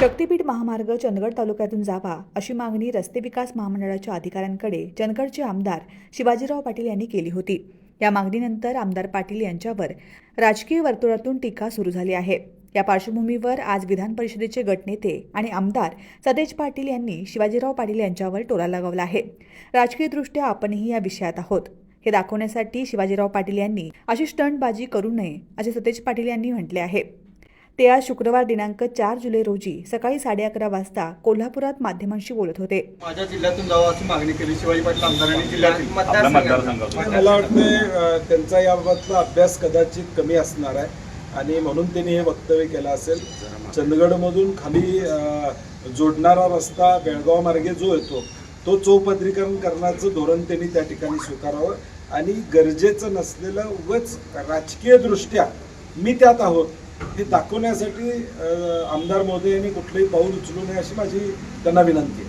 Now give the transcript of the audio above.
शक्तीपीठ महामार्ग चंदगड तालुक्यातून जावा अशी मागणी रस्ते विकास महामंडळाच्या अधिकाऱ्यांकडे चंदगडचे आमदार शिवाजीराव पाटील यांनी केली होती. या मागणीनंतर आमदार पाटील यांच्यावर राजकीय वर्तुळातून टीका सुरू झाली आहे. या पार्श्वभूमीवर आज विधान परिषदेचे गटनेते आणि आमदार सतेज पाटील यांनी शिवाजीराव पाटील यांच्यावर टोला लगावला आहे. राजकीयदृष्ट्या आपणही या विषयात आहोत. हे दाखवण्यासाठी शिवाजीराव पाटील यांनी अशी स्टंटबाजी करू नये असे सतेज पाटील यांनी म्हटले आहे. ते आज शुक्रवार दिनांक चार जुलै रोजी सकाळी साडे अकरा वाजता कोल्हापुरात माध्यमांशी बोलत होते. माझ्या जिल्ह्यातून जावं अशी मागणी केली. शिवाजी पाटील आमदारांनी जिल्ह्यातील मला वाटते त्यांचा याबाबतला अभ्यास कदाचित कमी असणार आहे. आणि म्हणून त्यांनी हे वक्तव्य केलं असेल. चंदगडमधून खाली जोडणारा रस्ता बेळगाव मार्गे जो येतो तो चौपदरीकरण करण्याचं धोरण त्यांनी त्या ठिकाणी स्वीकारावं. आणि गरजेचं नसलेलं उगच राजकीयदृष्ट्या मी त्यात आहोत. हे दाखवण्यासाठी आमदार मोदी यांनी कुठलंही पाऊल उचलू नये अशी माझी त्यांना विनंती आहे.